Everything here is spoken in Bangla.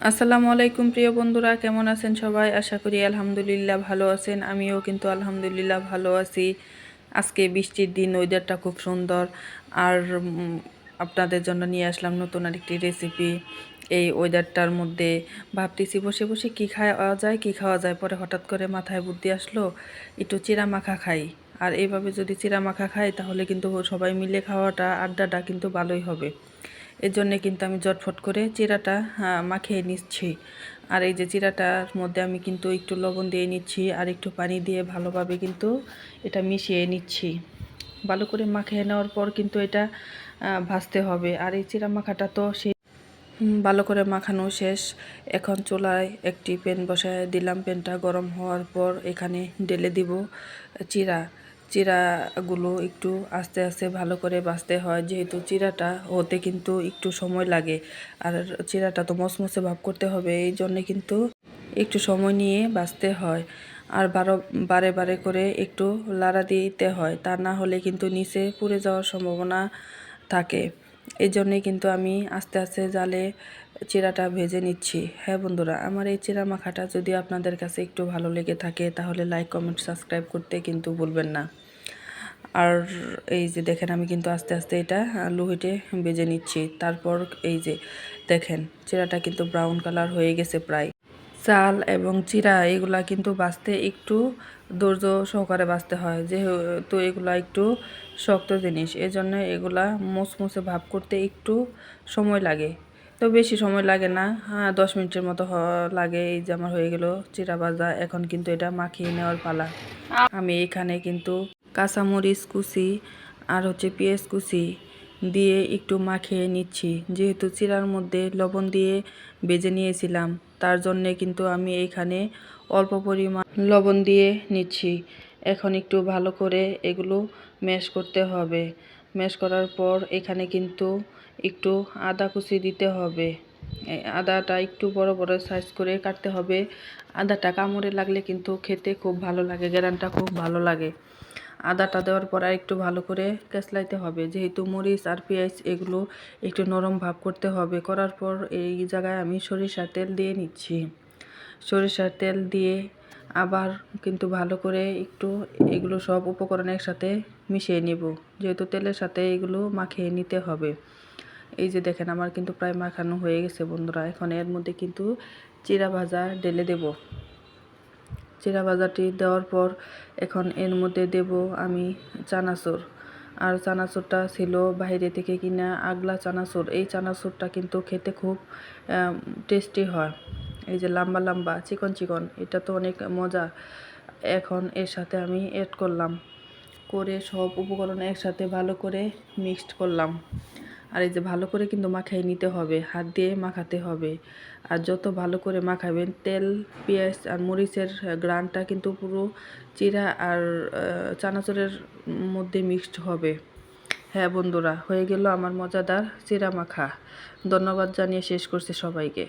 আসসালামু আলাইকুম প্রিয় বন্ধুরা, কেমন আছেন সবাই? আশা করি আলহামদুলিল্লাহ ভালো আছেন। আমিও কিন্তু আলহামদুলিল্লাহ ভালো আছি। আজকে বৃষ্টির দিন ওয়েদারটা খুব সুন্দর। আর আপনাদের জন্য নিয়ে আসলাম নতুন আরেকটি রেসিপি এই ওয়েদারটার মধ্যে ভাবতেছি বসে বসে কী খাওয়া যায়, কী খাওয়া যায়? পরে হঠাৎ করে মাথায় বুদ্ধি আসলো, একটু চিরা মাখা খাই। আর এইভাবে যদি চিরা মাখা খাই, তাহলে কিন্তু সবাই মিলে খাওয়াটা, আড্ডাটা কিন্তু ভালোই হবে। এর জন্যে কিন্তু আমি জটফট করে চিরাটা মাখিয়ে নিচ্ছি। আর এই যে চিরাটার মধ্যে আমি কিন্তু একটু লবণ দিয়ে নিচ্ছি আর একটু পানি দিয়ে ভালোভাবে কিন্তু এটা মিশিয়ে নিচ্ছি। ভালো করে মাখিয়ে নেওয়ার পর কিন্তু এটা ভাজতে হবে। আর এই চিরা মাখাটা তো সেই ভালো করে মাখানো শেষ। এখন চুলায় একটি প্যান বসায় দিলাম। প্যানটা গরম হওয়ার পর এখানে ঢেলে দিব চিরা। চিরাগুলো একটু আস্তে আস্তে ভালো করে বাছতে হয়, যেহেতু চিরাটা হতে কিন্তু একটু সময় লাগে। আর চিরাটা তো মচমচে ভাব করতে হবে, এই জন্যে কিন্তু একটু সময় নিয়ে বাঁচতে হয়। আর বারো, বারে বারে করে একটু লাড়া দিতে হয়, তা না হলে কিন্তু নিচে পুড়ে যাওয়ার সম্ভাবনা থাকে। এই জন্যে কিন্তু আমি আস্তে আস্তে জালে চিরাটা ভেজে নিচ্ছি। হ্যাঁ বন্ধুরা, আমার এই চিরা মাখাটা যদি আপনাদের কাছে একটু ভালো লেগে থাকে, তাহলে লাইক কমেন্ট সাবস্ক্রাইব করতে কিন্তু ভুলবেন না। আর এই যে দেখেন, আমি কিন্তু আস্তে আস্তে এটা লোহিটে ভেজে নিচ্ছি। তারপর এই যে দেখেন, চিরাটা কিন্তু ব্রাউন কালার হয়ে গেছে প্রায়। চাল এবং চিরা, এগুলা কিন্তু বাঁচতে একটু ধৈর্য সহকারে বাঁচতে হয়। যেহেতু এগুলা একটু শক্ত জিনিস, এজন্য এগুলা মুসমুসে ভাব করতে একটু সময় লাগে। তো বেশি সময় লাগে না। হ্যাঁ দশ মিনিটের মতো লাগে। এই যে আমার হয়ে গেল চিরা ভাজা। এখন কিন্তু এটা মাখিয়ে নেওয়ার পালা। আমি এখানে কিন্তু কাঁচামরিচ কুচি আর হচ্ছে পেঁয়াজ কুচি দিয়ে একটু মাখিয়ে নিচ্ছি। যেহেতু চিরার মধ্যে লবণ দিয়ে বেজে নিয়েছিলাম, তার জন্যে কিন্তু আমি এখানে অল্প পরিমাণ লবণ দিয়ে নিচ্ছি। এখন একটু ভালো করে এগুলো ম্যাশ করতে হবে। ম্যাশ করার পর এখানে কিন্তু একটু আদা কুচি দিতে হবে। আদাটা একটু বড় বড় সাইজ করে কাটতে হবে। আদাটা কামড়ে লাগলে কিন্তু খেতে খুব ভালো লাগে গ্যারানটা খুব ভালো লাগে। আদাটা দেওয়ার পর একটু ভালো করে কেসলাইতে হবে। যেহেতু মরিচ আর পেঁয়াজ এগুলো একটু নরম ভাব করতে হবে, করার পর এই জায়গায় আমি সরিষার তেল দিয়ে নিচ্ছি। সরিষার তেল দিয়ে আবার কিন্তু ভালো করে একটু এগুলো সব উপকরণ একসাথে মিশিয়ে নিব। যেহেতু তেলের সাথে এগুলো মাখিয়ে নিতে হবে। এই যে দেখেন আমার কিন্তু প্রায় মাখানো হয়ে গেছে বন্ধুরা। এখন এর মধ্যে কিন্তু চিরা ভাজা ঢেলে দেবো। চিরা ভাজাটি দেওয়ার পর এখন এর মধ্যে দেব আমি চানাচুর। আর চানাচুরটা ছিল বাইরে থেকে কিনা আগলা চানাচুর। এই চানাচুরটা কিন্তু খেতে খুব টেস্টি হয়। এই যে লম্বা লম্বা, চিকন চিকন, এটা তো অনেক মজা। এখন এর সাথে আমি অ্যাড করলাম। করে সব উপকরণ একসাথে ভালো করে মিক্সড করলাম। আর এই যে ভালো করে কিন্তু মাখাই নিতে হবে, হাত দিয়ে মাখাতে হবে। আর যত ভালো করে মাখাবেন, তেল, পেঁয়াজ আর মরিচের গ্রানটা কিন্তু পুরো চিরা আর চানাচুরের মধ্যে মিক্সড হবে। হ্যাঁ বন্ধুরা, হয়ে গেল আমার মজাদার চিরা মাখা। ধন্যবাদ জানিয়ে শেষ করছি সবাইকে।